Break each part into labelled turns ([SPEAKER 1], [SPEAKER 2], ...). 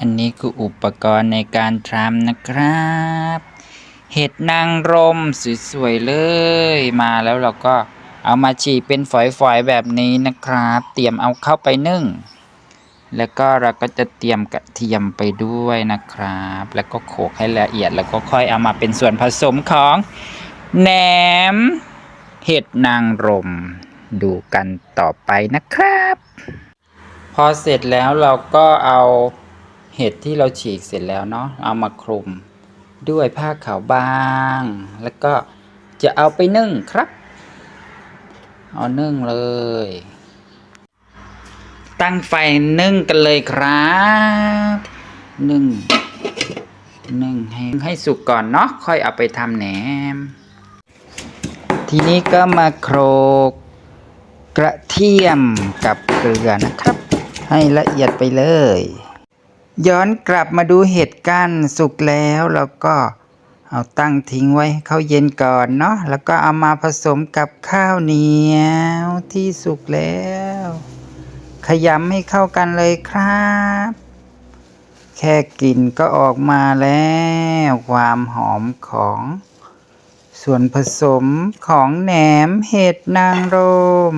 [SPEAKER 1] อันนี้คืออุปกรณ์ในการทำนะครับ เห็ดนางรมสวยๆเลยมาแล้วเราก็เอามาฉีกเป็นฝอยๆแบบนี้นะครับ เตรียมเอาเข้าไปนึ่ง แล้วก็เราก็จะเตรียมกระเทียมไปด้วยนะครับ แล้วก็โขลกให้ละเอียดแล้วก็ค่อยเอามาเป็นส่วนผสมของแหนม เห็ดนางรม ดูกันต่อไปนะครับ พอเสร็จแล้วเราก็เอา เห็ดที่เราฉีกเสร็จแล้วเนาะเอามาคลุมด้วยผ้าขาวบาง แล้วก็จะเอาไปนึ่งครับ เอานึ่งเลย ตั้งไฟนึ่งกันเลยครับนึ่งนึ่งให้ให้สุกก่อนเนาะค่อยเอาไปทำแหนม ทีนี้ก็มาโครกกระเทียมกับเกลือนะครับ ให้ละเอียดไปเลย ย้อนกลับมาดูเห็ดกันสุกแล้วแล้วก็เอาตั้งทิ้งไว้เขาเย็นก่อนเนาะแล้วก็เอามาผสมกับข้าวเหนียวที่สุกแล้ว ขยำให้เข้ากันเลยครับ แค่กลิ่นก็ออกมาแล้วความหอมของส่วนผสมของแหนมเห็ดนางรม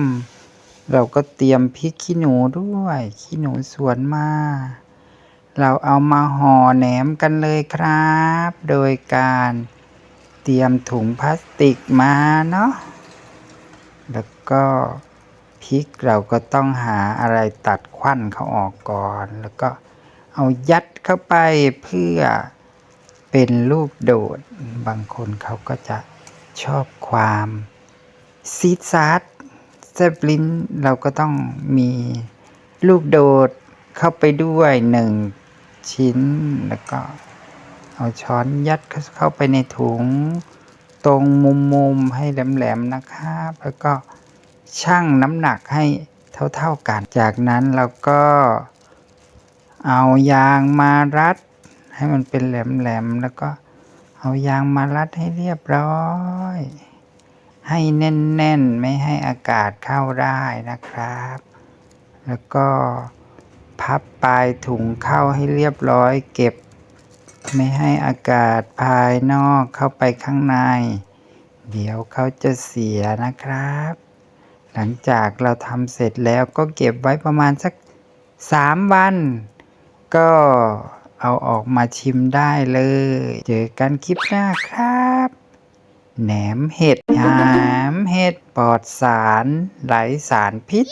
[SPEAKER 1] เราก็เตรียมพริกขี้หนูด้วย ขี้หนูสวนมา เราเอามาห่อแหนมกันเลยครับ โดยการเตรียมถุงพลาสติกมาเนาะ แล้วก็พริกเราก็ต้องหาอะไรตัดควันเขาออกก่อน แล้วก็เอายัดเข้าไปเพื่อเป็นลูกโดด บางคนเขาก็จะชอบความซีดซาดแซบลิ้นเราก็ต้องมีลูกโดดเข้าไปด้วยหนึ่ง ชิ้น แล้วก็เอาช้อนยัดเข้าไปในถุง ตรงมุมๆให้แหลมๆนะครับ แล้วก็ชั่งน้ำหนักให้เท่าๆกัน จากนั้นเราก็เอายางมารัด ให้มันเป็นแหลมๆแล้วก็เอายางมารัดให้เรียบร้อย ให้แน่นๆ ไม่ให้อากาศเข้าได้นะครับ แล้วก็ พับปลายถุงเข้าให้เรียบร้อย เก็บ ไม่ให้อากาศภายนอกเข้าไปข้างใน เดี๋ยวเขาจะเสียนะครับ หลังจากเราทำเสร็จแล้วก็เก็บไว้ประมาณสักสามวัน ก็เอาออกมาชิมได้เลย เจอกันคลิปหน้าครับแหนมเห็ดหามเห็ดปลอดสารไร้สารพิษ